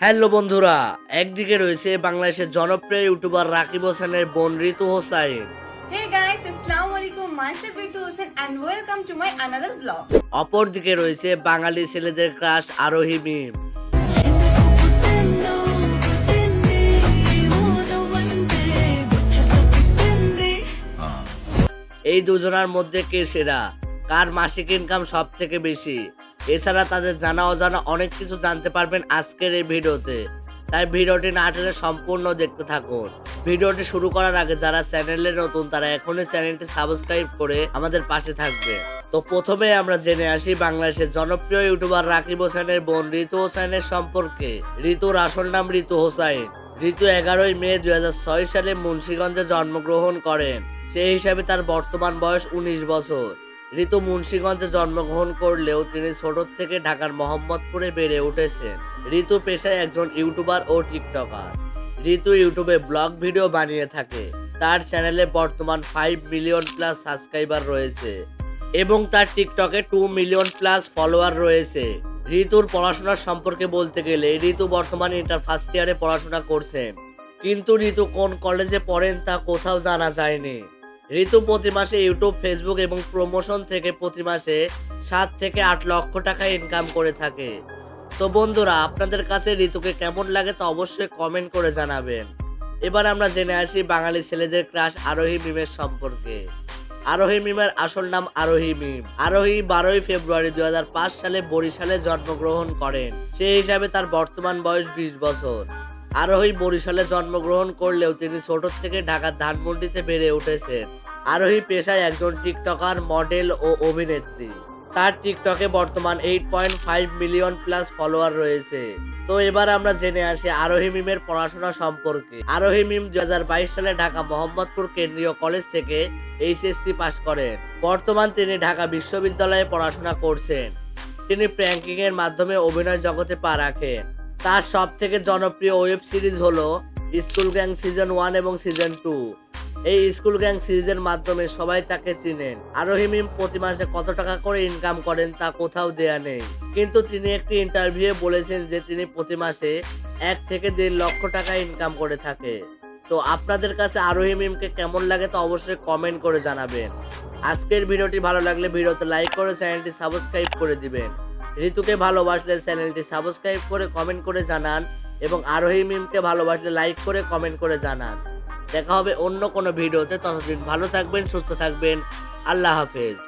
Hello বন্ধুরা একদিকে রয়েছে বাংলাদেশের জনপ্রিয় ইউটিউবার রাকিব হোসেনের বোন ঋতু হোসাইন. অপরদিকে রয়েছে বাঙালি ছেলেদের ক্রাশ আরোহী মিম এই দুজনার মধ্যে কে সেরা? কার মাসিক ইনকাম সব থেকে বেশি? এছাড়া তাদের জানা অজানা অনেক কিছু জানতে পারবেন আজকের এই ভিডিওতে। তাই ভিডিওটি না টেনে সম্পূর্ণ দেখতে থাকুন। ভিডিওটি শুরু করার আগে যারা চ্যানেলে নতুন, তারা এখনই চ্যানেলটি সাবস্ক্রাইব করে আমাদের পাশে থাকবে। তো প্রথমে আমরা জেনে আসি বাংলাদেশের জনপ্রিয় ইউটিউবার রাকিব হোসেনের বোন ঋতু হোসেনের সম্পর্কে। ঋতুর আসল নাম ঋতু হোসাইন। ঋতু এগারোই মে দু হাজার ছয় সালে মুন্সিগঞ্জে জন্মগ্রহণ করেন। সেই হিসাবে তার বর্তমান বয়স উনিশ বছর। ঋতু মুন্সীগঞ্জে জন্মগ্রহণ করলেও তিনি ছোট থেকে ঢাকার মোহাম্মদপুরে বেড়ে উঠেছেন। ঋতু পেশায় একজন ইউটিউবার ও টিকটকার। ঋতু ইউটিউবে ব্লগ ভিডিও বানিয়ে থাকে। তার চ্যানেলে বর্তমান ফাইভ মিলিয়ন প্লাস সাবস্ক্রাইবার রয়েছে এবং তার টিকটকে টু মিলিয়ন প্লাস ফলোয়ার রয়েছে। ঋতুর পড়াশোনার সম্পর্কে বলতে গেলে ঋতু বর্তমানে ইন্টার ফার্স্ট ইয়ারে পড়াশোনা করছেন। কিন্তু ঋতু কোন কলেজে পড়েন তা কোথাও জানা যায়নি। ঋতু প্রতি মাসে ইউটিউব, ফেসবুক এবং প্রমোশন থেকে প্রতি মাসে সাত থেকে আট লক্ষ টাকা ইনকাম করে থাকে। তো বন্ধুরা, আপনাদের কাছে ঋতুকে কেমন লাগে তা অবশ্যই কমেন্ট করে জানাবেন। এবার আমরা জেনে আসি বাঙালি ছেলেদের ক্রাশ আরোহী মিমের সম্পর্কে। আরোহী মিমের আসল নাম আরোহী মিম আরোহী বারোই ফেব্রুয়ারি দু হাজার পাঁচ সালে বরিশালে জন্মগ্রহণ করেন। সেই হিসাবে তার বর্তমান বয়স বিশ বছর। আরোহী বরিশালে জন্মগ্রহণ করলেও তিনি ছোট থেকে ঢাকার ধানমন্ডিতে বেড়ে উঠেছেন। আরোহী পেশায় একজন টিকটকার, মডেল ও অভিনেত্রী। তার টিকটকে বর্তমান eight point five million plus follower রয়েছে। তো এবার আমরা জেনে আসি আরোহী মিমের পড়াশোনা সম্পর্কে। আরোহী মিম দু হাজার বাইশ সালে ঢাকা মোহাম্মদপুর কেন্দ্রীয় কলেজ থেকে এইচএসসি পাশ করেন। বর্তমান তিনি ঢাকা বিশ্ববিদ্যালয়ে পড়াশোনা করছেন। তিনি প্র্যাঙ্কিং এর মাধ্যমে অভিনয় জগতে পা রাখেন। তার সব থেকে জনপ্রিয় ওয়েব সিরিজ হলো স্কুল গ্যাং সিজন ওয়ান এবং সিজন টু। এই স্কুল গ্যাং সিরিজের মাধ্যমে সবাই তাকে চিনেন। আরোহী মিম প্রতি মাসে কত টাকা করে ইনকাম করেন তা কোথাও দেয়া নেই। কিন্তু তিনি একটি ইন্টারভিউয়ে বলেছেন যে তিনি প্রতি মাসে এক থেকে দেড় লক্ষ টাকা ইনকাম করে থাকে। তো আপনাদের কাছে আরোহী মিমকে কেমন লাগে তা অবশ্যই কমেন্ট করে জানাবেন। আজকের ভিডিওটি ভালো লাগলে ভিডিওতে লাইক করে চ্যানেলটি সাবস্ক্রাইব করে দিবেন। ঋতুকে ভালোবাসলে চ্যানেলটি সাবস্ক্রাইব করে কমেন্ট করে জানান এবং আরোহী মিমকে ভালোবাসলে লাইক করে কমেন্ট করে জানান। দেখা হবে অন্য কোনো ভিডিওতে। ততদিন ভালো থাকবেন, সুস্থ থাকবেন। আল্লাহ হাফেজ।